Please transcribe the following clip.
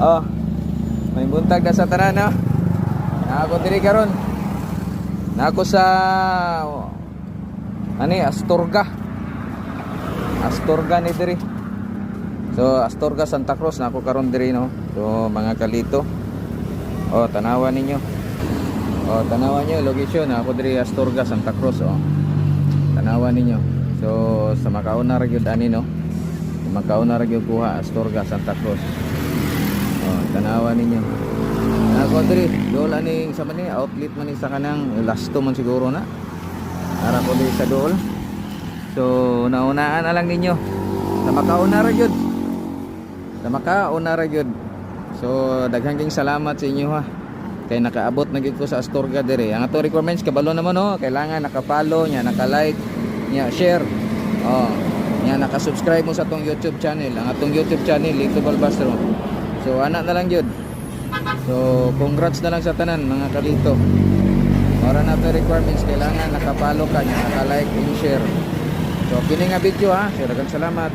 Oh. May buntag na sa tanan no. Na ako diri karon. Na ako sa ani Astorga. Astorga ni diri. So Astorga Santa Cruz na ako karon diri no. So mga kalito. Oh, tanawan ninyo. Oh, tanawan niyo location na ako diri Astorga Santa Cruz oh. Tanawan ninyo. So sa makauna ra gyud ani no. Makauna ra gyud kuha Astorga Santa Cruz. Oh, tanawan ninyo. Ako diri, dool aning sa mani outlet man sa kanang lasto man siguro na. Ara ko sa dool. So naunaan na lang ninyo. Sa makauna ra gyud. Sa makauna ra gyud. So daghang king salamat sa inyo ha. Kay nakaabot na ko sa Astorga diri. Ang ato requirements kabalo naman no, kailangan naka-follow nya, naka-like, nya share. Oh, nya naka-subscribe mo sa atong YouTube channel. Ang atong YouTube channel Lito Balbastro. So ana na lang gyud. So congrats na lang sa tanan mga kalito. Para na requirements kailangan naka-follow ka naka-like and share. So kini nga video ha. Daghang salamat.